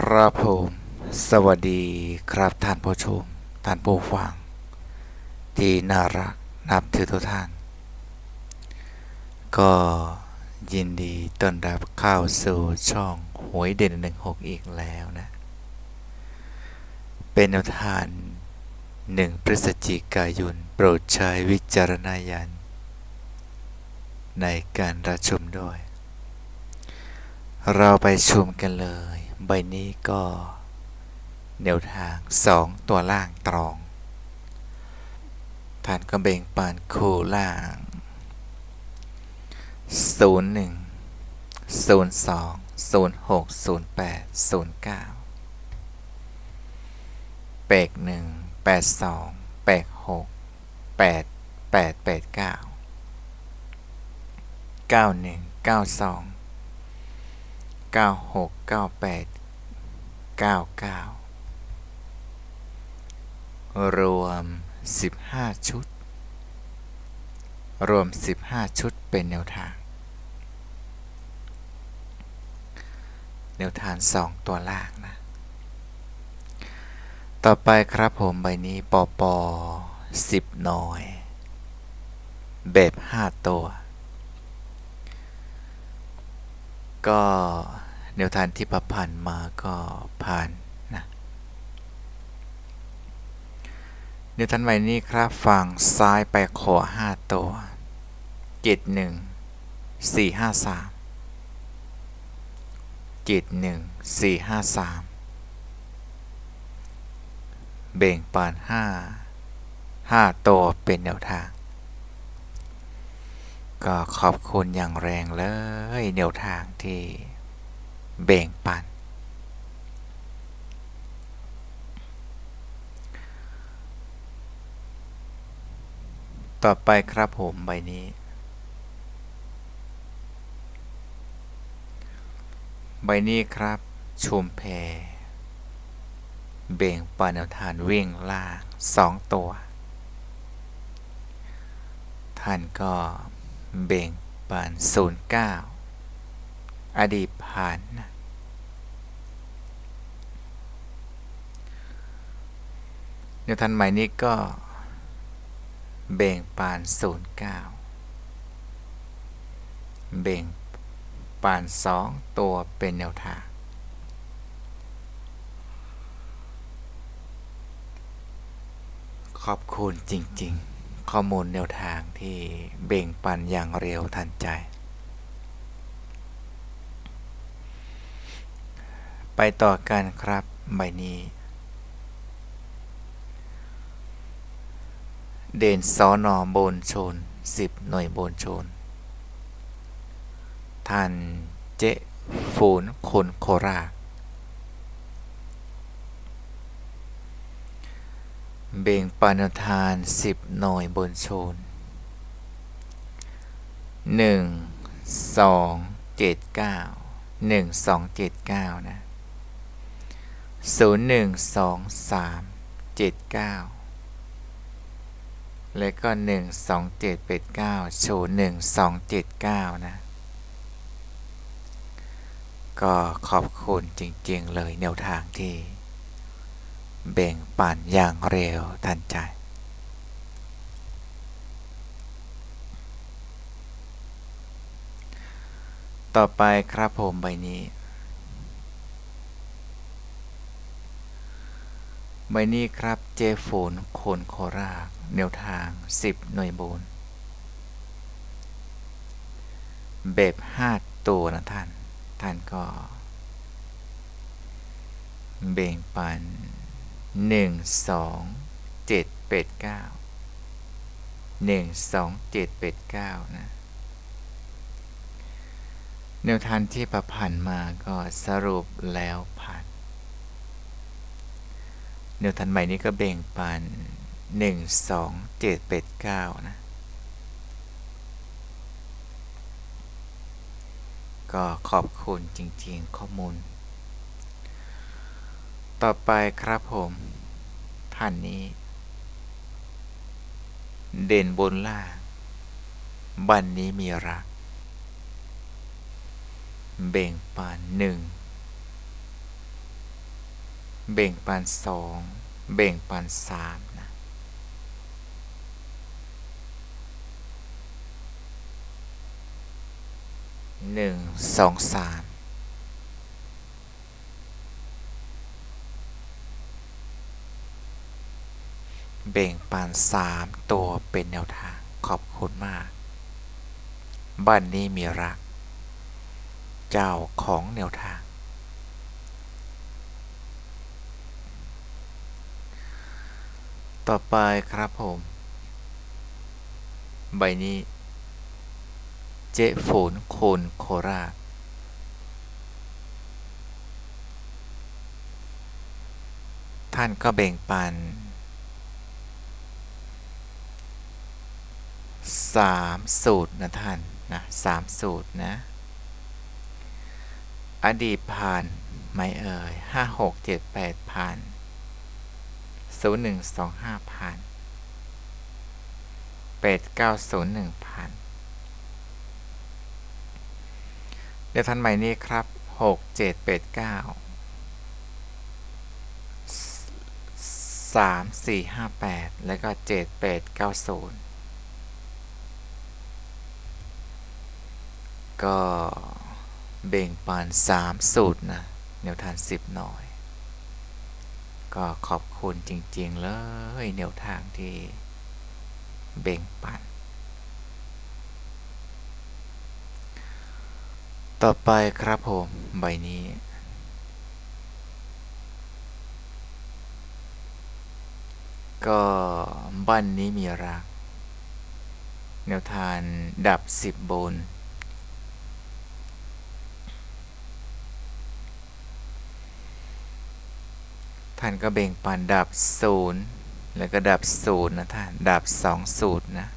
ครับผม สวัสดีครับท่านผู้ชม ท่านผู้ฟัง ที่น่ารักนับถือทุกท่าน ก็ยินดีต้อนรับเข้าสู่ช่องหวยเด่นหนึ่งหกอีกแล้วนะ เป็นแนวทางหนึ่งพฤศจิกายน โปรดใช้วิจารณญาณในการรับชมด้วย เราไปชมกันเลย ใบนี้ก็แนวทางสองตัวล่างตรองท่านก็เบงปานคู่ล่าง 01 02 06 08 09 แปดหนึ่งแปดสองแปดหกแปดแปดแปดเก้าเก้าหนึ่ง เก้าสองเก้าหกเก้าแปดเก้าเก้ารวมสิบห้าชุด รวมสิบห้าชุดเป็นแนวทาง แนวทางสองตัวล่างนะ ต่อไปครับผมใบนี้ปอปอสิบหน่อย แบบห้าตัวก็ แนวทางที่ประพันธ์มาก็ผ่านนะแนวทางใบนี้ครับฝั่งซ้ายไปขอห้าตัวจ็ดหนึ่งสี่ห้าสามเจ็ดหนึ่งสี่ห้าสามเบ่งปานห้าห้าตัวเป็นแนวทางก็ขอบคุณอย่างแรงเลยแนวทางที่ เบ่งปัน ต่อไปครับผมใบนี้ ใบนี้ครับชุมแพเบ่งปานแนวทานวิ่งล่างสองตัว ท่านก็เบ่งปานศูนย์เก้าอดีตผ่านนะ นวทานใหม่นี้ก็ เบ่งปานศูนย์เก้าเบ่งปานสองตัวเป็นแนวทาง ขอบคุณจริง ๆ ข้อมูลแนวทางที่เบ่งปันอย่างเร็วทันใจ ไปต่อกันครับใบนี้ เด่นสอนอโบนชน 10 หน่วยโบนชนท่านเจ๊ฟูนคนโคราชเบ่งปานทาน 10 หน่วยบนโชน 1 2 7 9 1 2 7 9 นะ 0 1 2 3 7 9 และก็ 1 2 7 8 9โชว์1 2 7 9 นะ ก็ขอบคุณจริงๆ เลยแนวทางที่เบ่งปันอย่างเร็วทันใจ ต่อไปครับผมใบนี้ ใบนี้ครับเจฟูนโคนโคราแนวทาง 10 หน่วยโบนแบบ5ตัวนะท่าน ท่านก็ เบ่งปันหนึ่งสองเจ็ดเป็ดเก้าหนึ่งสองเจ็ดเป็ดเก้านะแนวทางที่ประพันธ์มาก็สรุปแล้วผ่าน แนวทางใหม่นี้ก็เบ่งปันหนึ่งสองเจ็ดเป็ดเก้านะ ก็ขอบคุณจริงๆข้อมูล ต่อไปครับผมท่านนี้ เด่นบนล่างบันนี้มีรัก เบ่งปานหนึ่ง เบ่งปันสองเบ่งปันสามนะหนึ่งสองสามเบ่งปันสามตัวเป็นแนวทางขอบคุณมาก บ้านนี้มีรัก เจ้าของแนวทาง ต่อไปครับผม ใบนี้ เจ๊ฝนโคนโคราชท่านก็แบ่งปันสามสูตรนะท่านนะสามสูตรนะ อดีตผ่าน ไม่เอ่ยห้าหกเจ็ดแปดผ่าน ศูนย์หนึ่งสองห้าผ่านแปดเก้าศูนย์หนึ่งผ่านเดี๋ยวท่านใหม่นี้ครับหกเจ็ดแปดเก้าสามสี่ห้าแปดแล้วก็เจ็ดแปดเก้าศูนย์ก็เบ่งปันสามสูตรนะแนวทางสิบหน่อย ก็ขอบคุณจริง ๆ เลยแนวทางที่เบ่งปัน ต่อไปครับผมใบนี้ ก็บ้านนี้มีรัก แนวทางดับสิบบน ท่านก็เบ่งปันดับศูนย์แล้วก็ดับศูนย์นะท่าน ดับสองสูตรนะ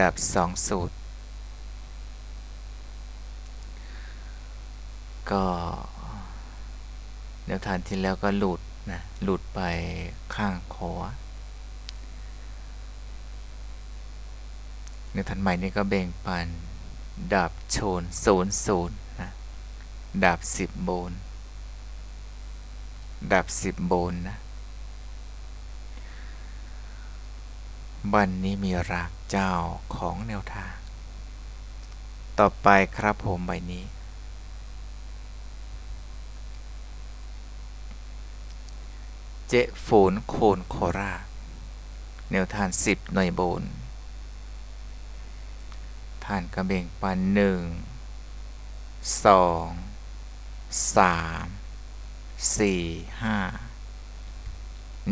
ดับสองสูตร ก็แนวทางที่แล้วก็หลุดนะ หลุดไปข้างขวาในทันใหม่นี้ก็เบ่งปัน ดับโชนศูนย์ศูนย์นะ ดับสิบโบน ดับสิบโบนนะ บันนี้มีรากเจ้าของแนวทาง ต่อไปครับผมใบนี้ เจ๊ฝนโคนโคราชแนวทางสิบหน่วยโบนทานก็เบ่งปันหนึ่งสองสาม สี่ห้า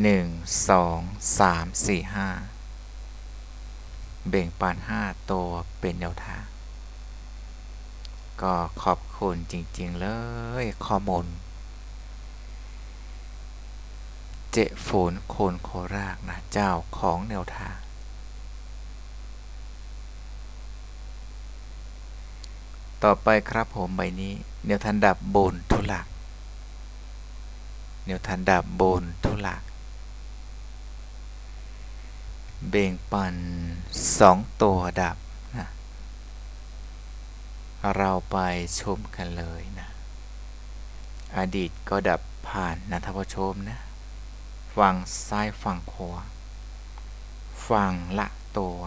หนึ่งสองสามสี่ห้าเบ่งปันห้าตัวเป็นแนวทาง ก็ขอบคุณจริง ๆ เลยข้อมูลเจฝนโคนโครากนะ เจ้าของแนวทาง ต่อไปครับผมใบนี้ แนวทันดับบนทุลัก แนวทันดับบนทุลัก เบ่งปันสองตัวดับนะเราไปชมกันเลยนะ อดีตก็ดับผ่านนะท่านผู้ชมนะ ฝั่งซ้ายฝั่งขวาฝั่งละตัว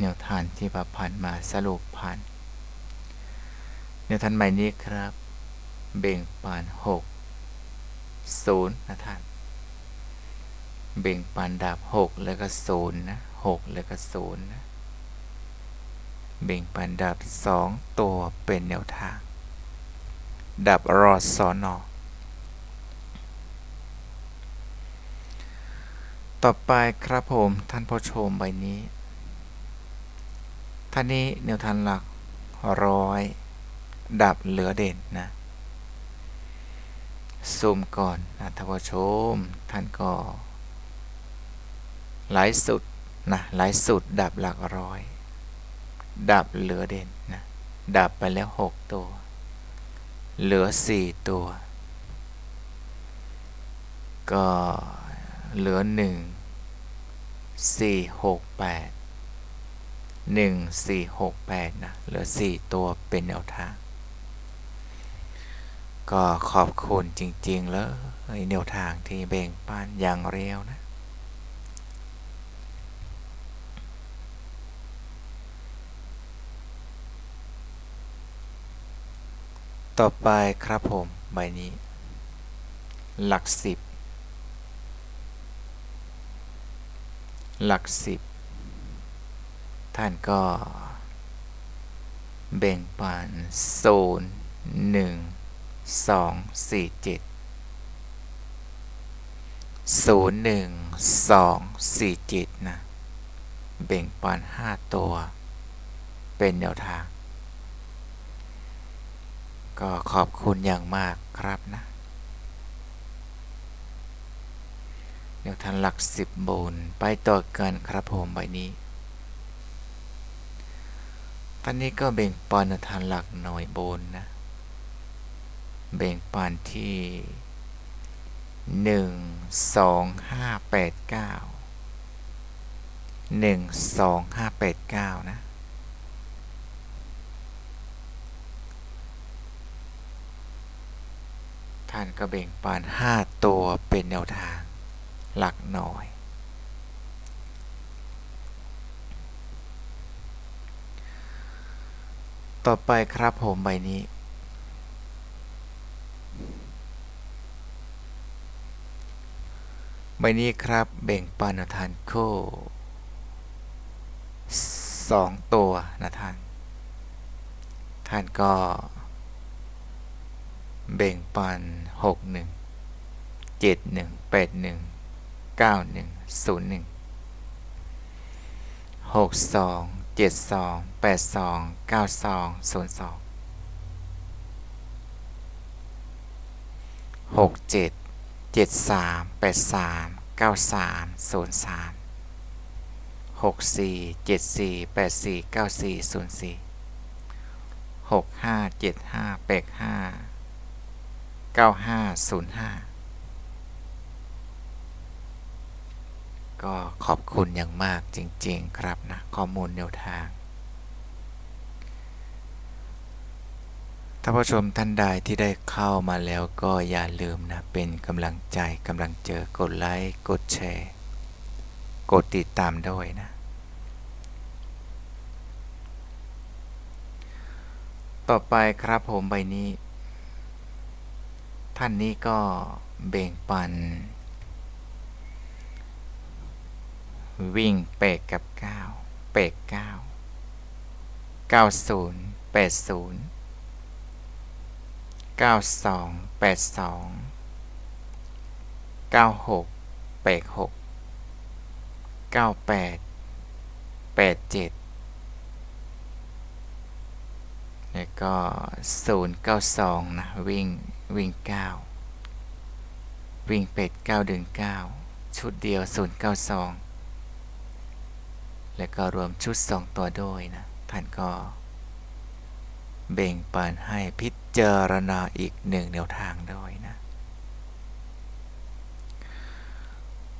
แนวทานที่ประพันธ์มาสรุปผ่านแนวทานใหม่นี้ครับ เบ่งปานหก ศูนย์นะท่าน เบ่งปานดับหกแล้วก็ศูนย์นะหกแล้วก็ศูนย์นะ เบ่งปานดับสองตัวเป็นแนวทาง ดับรอดสอนอต่อไปครับผมท่านผู้ชมใบนี้ ท่านนี้แนวทางหลักร้อย ดับเหลือเด่นนะ ซูมก่อนนะท่านผู้ชม ท่านก็ หลายสุดนะหลายสุดดับหลักร้อย ดับเหลือเด่นนะดับไปแล้ว6ตัว เหลือ4ตัว ก็เหลือ1 4 6 8 1 4 6 8นะเหลือ4ตัวเป็นแนวทาง ก็ขอบคุณจริง ๆ แล้วแนวทางที่แบ่งปันอย่างเร็วนะ ต่อไปครับผม ใบนี้ หลักสิบ หลักสิบ ท่านก็ แบ่งปันโซนหนึ่ง สองสี่เจ็ดศูนย์หนึ่งสองสี่เจ็ดนะแบ่งปันห้าตัว เป็นแนวทาง ก็ขอบคุณอย่างมากครับนะแนวทางหลักสิบบนไปต่อกันครับผมใบนี้ตอนนี้ก็แบ่งปันแนวทางหลักหน่อยบนนะ แบ่งปันที่หนึ่งสองห้าแปดเก้าหนึ่งสองห้าแปดเก้านะ ท่านก็แบ่งปันห้าตัวเป็นแนวทางหลักหน่อย ต่อไปครับผมใบนี้ ใบนี้ครับแบ่งปันนทานคู่สองตัวนะท่าน ท่านก็ แบ่งปันหกหนึ่งเจ็ดหนึ่งแปดหนึ่งเก้าหนึ่งศูนย์หนึ่งหกสองเจ็ดสองแปดสองเก้าสองศูนย์สองหกเจ็ด เจ็ดสามแปดสามเก้าสามศูนย์สามหกสี่เจ็ดสี่แปดสี่เก้าสี่ศูนย์สี่หกห้าเจ็ดห้าแปดห้าเก้าห้าศูนย์ห้าก็ขอบคุณอย่างมากจริงๆครับนะ ข้อมูลแนวทางานผู้ชมท่านใดที่ได้เข้ามาแล้วก็อย่าลืมนะเป็นกำลังใจกำลังเจอกดไลค์กดแชร์ กดติดตามด้วยนะ ต่อไปครับผมใบนี้ ท่านนี้ก็เบ่งปัน วิ่งเปกกับ 9 เปก9 90 80 เก้าสองแปดสองเก้าหกแปดหกเก้าแปดแปดเจ็ดแล้วก็ศูนย์เก้าสองนะ วิ่ง วิ่งเก้าวิ่งเป็ดเก้าดึงเก้าชุดเดียวศูนย์เก้าสองแล้วก็รวมชุดสองตัวด้วยนะ ท่านก็ เบ่งปันให้พิจารณาอีกหนึ่งแนวทางด้วยนะ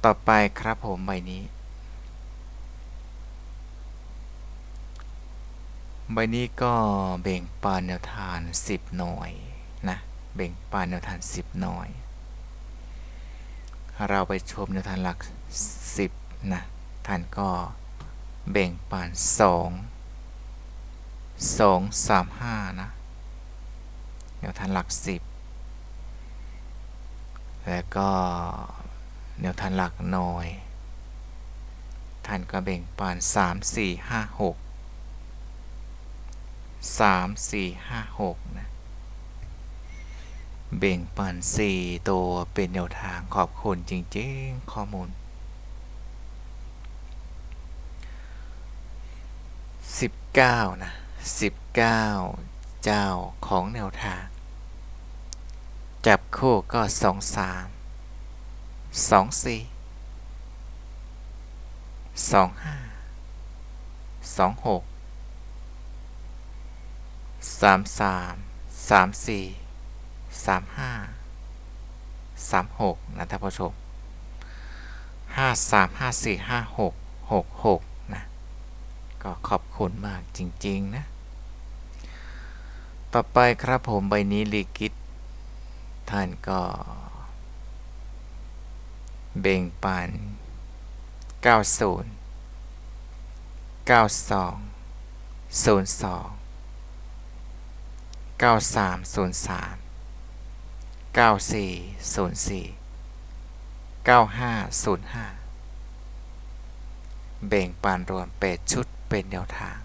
ต่อไปครับผมใบนี้ ใบนี้ก็เบ่งปานแนวทาง10 หน่วยนะ เบ่งปานแนวทาง10 หน่วย เราไปชมแนวทางหลัก 10 นะ ท่านก็เบ่งปาน2 สองสามห้านะแนวทางหลักสิบแล้วก็แนวทางหลักหน่อยท่านก็แบ่งปันสามสี่ห้าหกสามสี่ห้าหกนะเบ่งปันสี่ตัวเป็นแนวทางขอบคุณจริงๆ ข้อมูลสิบเก้านะ 19 เจ้าของแนวทาง จับคู่ก็ 2 3 2 4 2 5 2 6 3 3 3 4 3 5 3 6นะท่านผู้ชม5 3 5 4 5 6 6 6 ก็ขอบคุณมากจริง ๆ นะ ต่อไปครับผมใบนี้ลีกิตท่านก็ เบ่งปัน90 92 02 9303 9404 9505 เบ่งปานรวมเป็ดชุด เป็นแนวทาง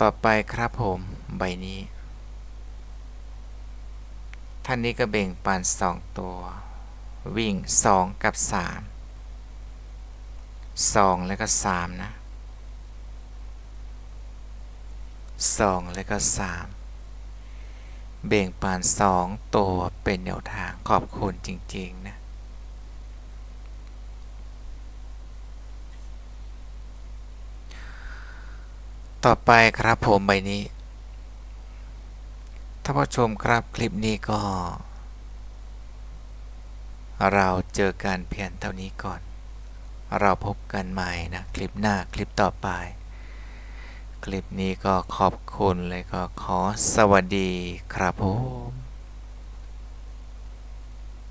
ต่อไปครับผมใบนี้ ท่านนี้ก็เบ่งปานสองตัว วิ่งสองกับสามสองแล้วก็สามนะสองแล้วก็สามเบ่งปานสองตัวเป็นแนวทางขอบคุณจริง ๆ นะ ต่อไปครับผมใบนี้ท่านผู้ชมครับคลิปนี้ก็ เราเจอกันเพียงเท่านี้ก่อน เราพบกันใหม่นะ คลิปหน้าคลิปต่อไป คลิปนี้ก็ขอบคุณเลยก็ขอสวัสดีครับผม